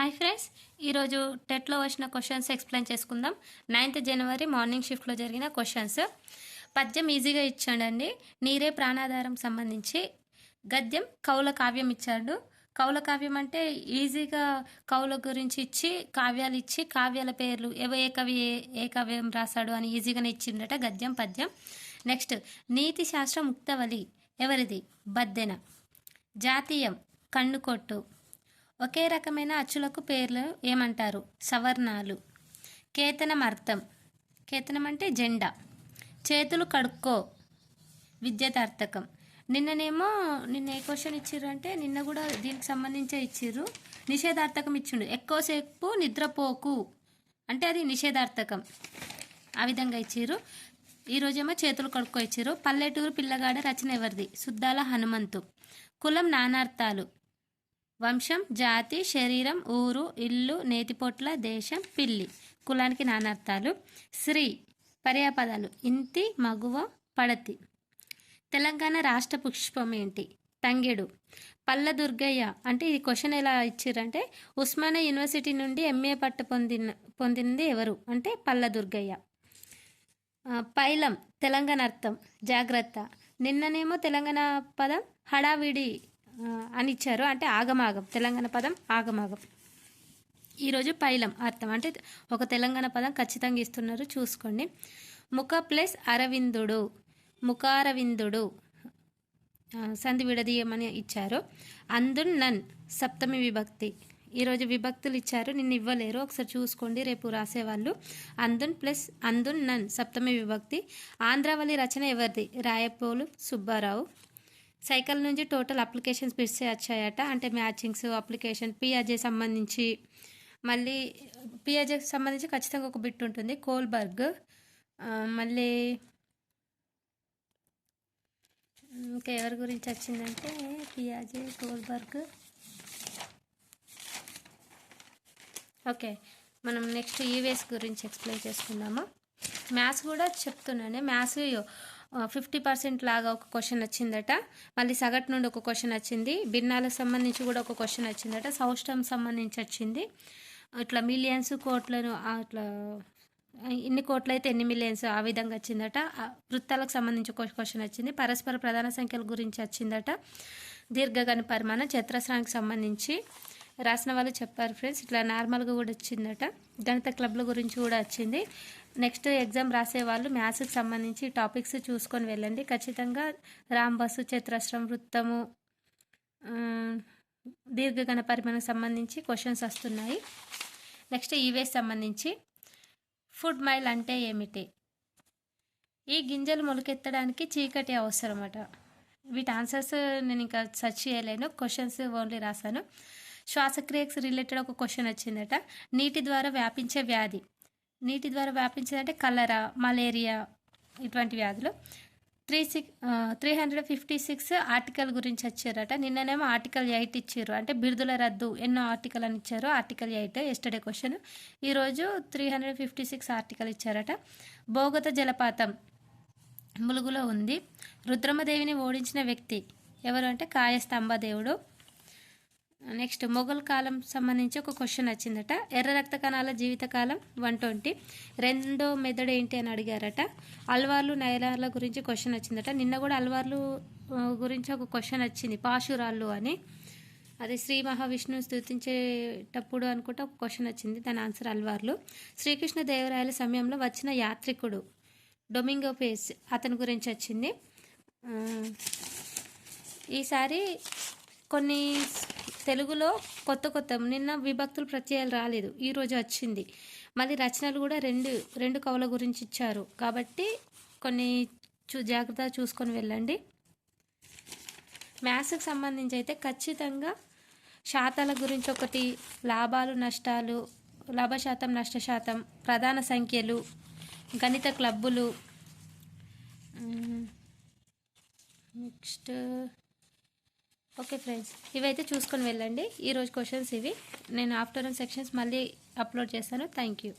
Hi friends ఈరోజు టెట్లో వచ్చిన క్వశ్చన్స్ ఎక్స్ప్లెయిన్ చేసుకుందాం. నైన్త్ జనవరి మార్నింగ్ షిఫ్ట్లో జరిగిన క్వశ్చన్స్ పద్యం ఈజీగా ఇచ్చాడండి. నీరే ప్రాణాధారం సంబంధించి. గద్యం కౌల కావ్యం ఇచ్చాడు. కౌల కావ్యం అంటే ఈజీగా కౌల గురించి ఇచ్చి కావ్యాలు ఇచ్చి కావ్యాల పేర్లు ఏవో ఏ కవి ఏ- ఏ కావ్యం రాశాడు అని ఈజీగానే ఇచ్చిండట గద్యం పద్యం. నెక్స్ట్ నీతి శాస్త్రం ముక్తవలి ఎవరిది? బద్దెన. జాతీయం కన్నుకొట్టు. ఒకే రకమైన అచ్చులకు పేర్లు ఏమంటారు? సవర్ణాలు. కేతనం అర్థం కేతనం అంటే జెండా. చేతులు కడుక్కో. విద్యతార్థకం నిన్ననేమో నిన్న ఏ క్వశ్చన్ ఇచ్చిర్రు అంటే నిన్న కూడా దీనికి సంబంధించే ఇచ్చిర్రు. నిషేధార్థకం ఇచ్చిండు. ఎక్కువసేపు నిద్రపోకు. అంటే అది నిషేధార్థకం. ఆ విధంగా ఇచ్చిర్రు. ఈరోజేమో చేతులు కడుక్కో ఇచ్చిర్రు. పల్లెటూరు పిల్లగాడ రచన ఎవరిది? సుద్దాల హనుమంతు. కులం నానార్థాలు. వంశం జాతి శరీరం ఊరు ఇల్లు నేతిపొట్ల దేశం పిల్లి. కులానికి నానార్థాలు. శ్రీ పర్యాపదాలు. ఇంతి మగువ పడతి. తెలంగాణ రాష్ట్ర పుష్పం ఏంటి? తంగెడు. పల్ల దుర్గయ్య అంటే ఈ క్వశ్చన్ ఎలా ఇచ్చారంటే ఉస్మానియా యూనివర్సిటీ నుండి ఎంఏ పట్టు పొందిన పొందింది ఎవరు? అంటే పల్ల దుర్గయ్య పైలం తెలంగాణ అర్థం. జాగ్రత్త. నిన్ననేమో తెలంగాణ పదం హడావిడి అని ఇచ్చారు. అంటే ఆగమాగం తెలంగాణ పదం ఆగమాగం. ఈరోజు పైలం అర్థం. అంటే ఒక తెలంగాణ పదం ఖచ్చితంగా ఇస్తున్నారు. చూసుకోండి. ముఖ ప్లస్ అరవిందుడు ముఖారవిందుడు సంధి విడదీయమని ఇచ్చారు. అందున్ నన్ సప్తమి విభక్తి. ఈరోజు విభక్తులు ఇచ్చారు. నిన్ను ఇవ్వలేరు. ఒకసారి చూసుకోండి. రేపు రాసేవాళ్ళు. అందున్ ప్లస్ అందున్ నన్ సప్తమి విభక్తి. ఆంధ్రావళి రచన ఎవరిది? రాయపోలు సుబ్బారావు. సైకిల్ నుంచి టోటల్ అప్లికేషన్స్ బిట్సే వచ్చాయట. అంటే మ్యాచింగ్స్ అప్లికేషన్ పిఆర్జే సంబంధించి మళ్ళీ పిఆర్జేకి సంబంధించి ఖచ్చితంగా ఒక బిట్ ఉంటుంది. కోల్బర్గ్ మళ్ళీ ఇంకా ఎవరి గురించి వచ్చిందంటే పియాజే కోల్బర్గ్. ఓకే మనం నెక్స్ట్ ఈవేస్ గురించి ఎక్స్ప్లెయిన్ చేసుకుందాము? మ్యాథ్స్ కూడా చెప్తున్నాను. మ్యాథ్స్ ఫిఫ్టీ పర్సెంట్ లాగా ఒక క్వశ్చన్ వచ్చిందట మళ్ళీ సగటు నుండి ఒక క్వశ్చన్ వచ్చింది భిన్నాలకు సంబంధించి కూడా ఒక క్వశ్చన్ వచ్చిందట సౌష్టం సంబంధించి వచ్చింది ఇట్లా మిలియన్స్ కోట్లను అట్లా ఎన్ని ఇన్ని కోట్లు అయితే ఎన్ని మిలియన్స్ ఆ విధంగా వచ్చిందట. వృత్తాలకు సంబంధించి ఒక క్వశ్చన్ వచ్చింది పరస్పర ప్రధాన సంఖ్యల గురించి వచ్చిందట. దీర్ఘగణ పరిమాణం చతురస్రానికి సంబంధించి. రాసిన వాళ్ళు చెప్పారు ఫ్రెండ్స్. ఇట్లా నార్మల్గా కూడా వచ్చిందట. గణిత క్లబ్ల గురించి కూడా వచ్చింది. నెక్స్ట్ ఎగ్జామ్ రాసే వాళ్ళు మ్యాథ్స్కి సంబంధించి టాపిక్స్ చూసుకొని వెళ్ళండి. ఖచ్చితంగా రాంబస్సు చతురస్రం వృత్తము దీర్ఘగణ పరిమాణం సంబంధించి క్వశ్చన్స్ వస్తున్నాయి. నెక్స్ట్ ఈవేస్ సంబంధించి ఫుడ్ మైల్ అంటే ఏమిటి? ఈ గింజలు మొలకెత్తడానికి చీకటి అవసరమట. వీటి ఆన్సర్స్ నేను ఇంకా సెర్చ్ చేయలేను. క్వశ్చన్స్ ఓన్లీ రాశాను. శ్వాసక్రియకు రిలేటెడ్ ఒక క్వశ్చన్ వచ్చిందట. నీటి ద్వారా వ్యాపించే వ్యాధి. నీటి ద్వారా వ్యాపించేదంటే కలరా మలేరియా ఇటువంటి వ్యాధులు. Three six three hundred fifty six article గురించి వచ్చారట. నిన్ననేమో ఆర్టికల్ ఎయిట్ ఇచ్చారు. అంటే బిరుదుల రద్దు ఎన్నో ఆర్టికల్ అని ఇచ్చారు. ఆర్టికల్ ఎయిట్ ఎస్టర్డే క్వశ్చన్ ఈరోజు three hundred fifty six article ఇచ్చారట. భోగత జలపాతం ములుగులో ఉంది. రుద్రమదేవిని ఓడించిన వ్యక్తి ఎవరు అంటే కాయస్తంభదేవుడు. నెక్స్ట్ మొఘల్ కాలం సంబంధించి ఒక క్వశ్చన్ వచ్చిందట. ఎర్ర రక్త కణాల జీవితకాలం వన్ ట్వంటీ. రెండో మెదడు ఏంటి అని అడిగారట. అల్వార్లు నయలార్ల గురించి క్వశ్చన్ వచ్చిందట. నిన్న కూడా అల్వార్లు గురించి ఒక క్వశ్చన్ వచ్చింది. పాశురాళ్ళు అని. అది శ్రీ మహావిష్ణువు స్థుతించేటప్పుడు అనుకుంటే ఒక క్వశ్చన్ వచ్చింది. దాని ఆన్సర్ అల్వార్లు. శ్రీకృష్ణ దేవరాయల సమయంలో వచ్చిన యాత్రికుడు డొమింగో పేస్ అతని గురించి వచ్చింది. ఈసారి కొన్ని తెలుగులో కొత్త కొత్త నిన్న విభక్తులు ప్రత్యయాలు రాలేదు ఈరోజు వచ్చింది. మళ్ళీ రచనలు కూడా రెండు రెండు కవుల గురించి ఇచ్చారు. కాబట్టి కొన్ని చూ జాగ్రత్తగా చూసుకొని వెళ్ళండి. మ్యాథ్స్కి సంబంధించి అయితే ఖచ్చితంగా శాతాల గురించి ఒకటి లాభాలు నష్టాలు లాభశాతం నష్టశాతం ప్రధాన సంఖ్యలు గణిత క్లబ్బులు నెక్స్ట్ ఓకే ఫ్రెండ్స్ ఇవైతే చూసుకొని వెళ్ళండి. ఈరోజు క్వశ్చన్స్ ఇవి. నేను ఆఫ్టర్నూన్ సెక్షన్స్ మళ్ళీ అప్లోడ్ చేస్తాను. Thank you.